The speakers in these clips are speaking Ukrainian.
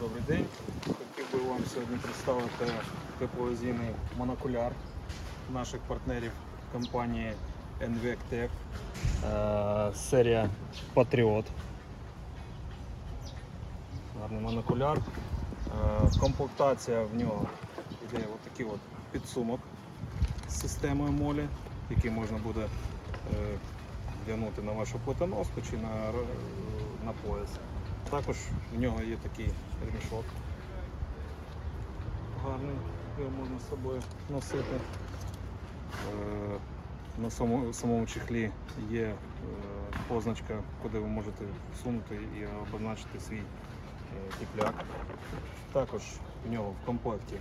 Добрий день. Хотів би вам сьогодні представити тепловізійний монокуляр наших партнерів компанії NVECTEC. Е, серія Patriot. Гарний монокуляр. Е, комплектація в нього йде отакий от підсумок з системою молі, який можна буде е, вдягнути на вашу плитоноску чи на, на пояс. Також в нього є такий ремішок. Гарний, його можна з собою носити. Е, На самому, самому чехлі є е, позначка, куди ви можете всунути і обозначити свій е, тіпляк. Також в нього в комплекті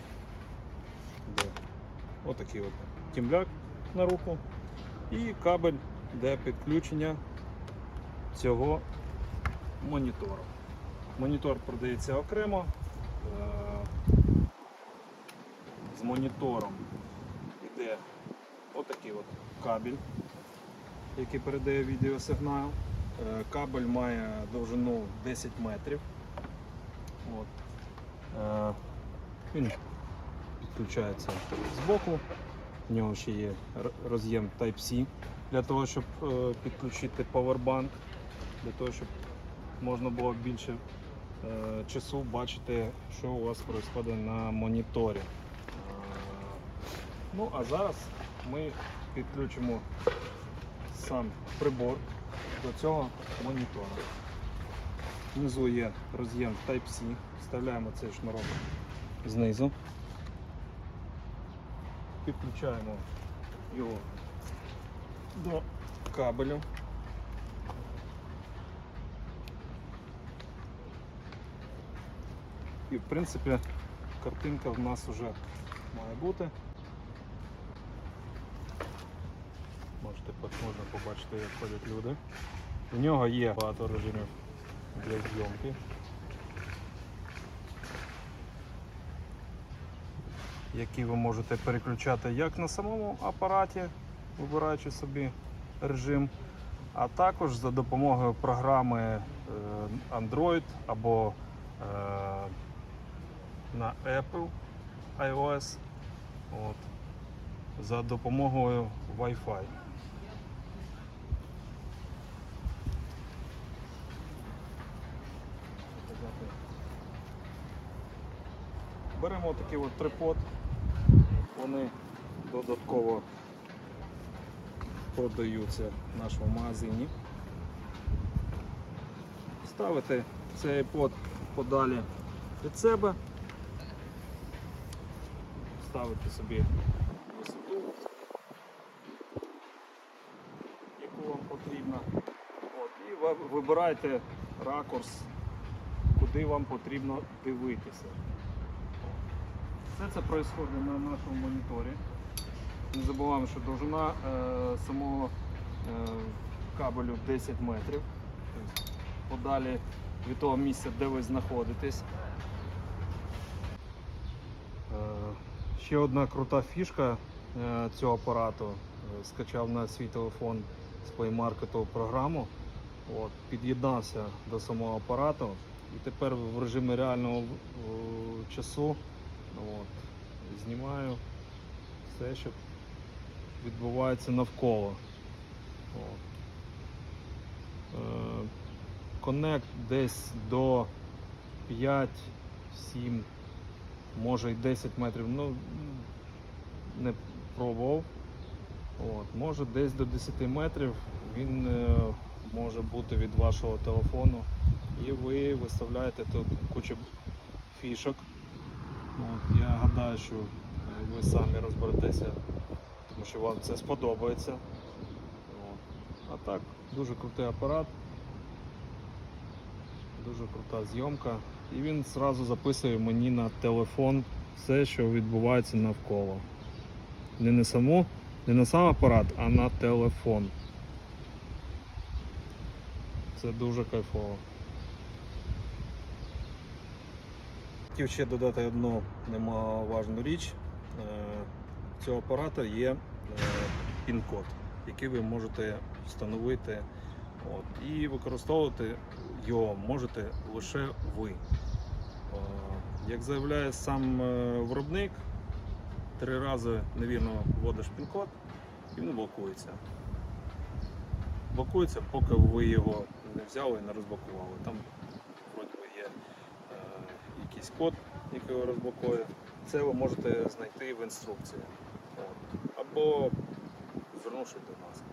йде отакий от тімляк на руку і кабель для підключення цього монітору. Монітор продається окремо. Е, З монітором йде отакий от кабель, який передає відеосигнал. Е, Кабель має довжину 10 метрів. От. Е, Він підключається з боку. В нього ще є роз'єм Type-C для того, щоб підключити поwerbank, для того, щоб можна було більше часу бачити, що у вас відбувається на моніторі. Е, Ну, а зараз ми підключимо сам прибор до цього монітора. Внизу є роз'єм Type-C, вставляємо цей шнурок знизу, підключаємо його до кабелю. І в принципі картинка в нас вже має бути. Можете можна побачити, як ходять люди. У нього є багато режимів для зйомки. Які ви можете переключати як на самому апараті, вибираючи собі режим, а також за допомогою програми е, Android або е, на Apple iOS от, за допомогою Wi-Fi. Беремо такий от трипод, вони додатково продаються в нашому магазині. Ставите цей под подалі від себе, ставите собі висоту, яку вам потрібно. От, і ви вибираєте ракурс, куди вам потрібно дивитися. Все це відбувається на нашому моніторі. Не забуваємо, що довжина е, самого е, кабелю 10 метрів. Тобто Подалі від того місця, де ви знаходитесь. Е, ще одна крута фішка е, цього апарату. Е, Скачав на свій телефон з Play Market програму. От, під'єднався до самого апарату і тепер в режимі реального е, часу от, знімаю все, що відбувається навколо. От. Коннект десь до 5, 7, може й 10 метрів. Ну, не пробував. От, може десь до 10 метрів він е, може бути від вашого телефону. І ви виставляєте тут кучу фішок. От, я гадаю, що е, ви самі розберетеся, тому що вам це сподобається. От. А так, дуже крутий апарат, дуже крута зйомка. І він одразу записує мені на телефон все, що відбувається навколо. Не на саму, не на сам апарат, а на телефон. Це дуже кайфово. Хотів ще додати одну немаловажну річ. Е, Цього апарата є е, пін-код, який ви можете встановити от, і використовувати його можете лише ви. Як заявляє сам е, виробник, три рази невірно вводиш пін-код і він блокується. Блокується, поки ви його не взяли і не розблокували. Там вроді є е, якийсь код, який його розблокує. Це ви можете знайти в інструкції. От. Або звернувшись до нас.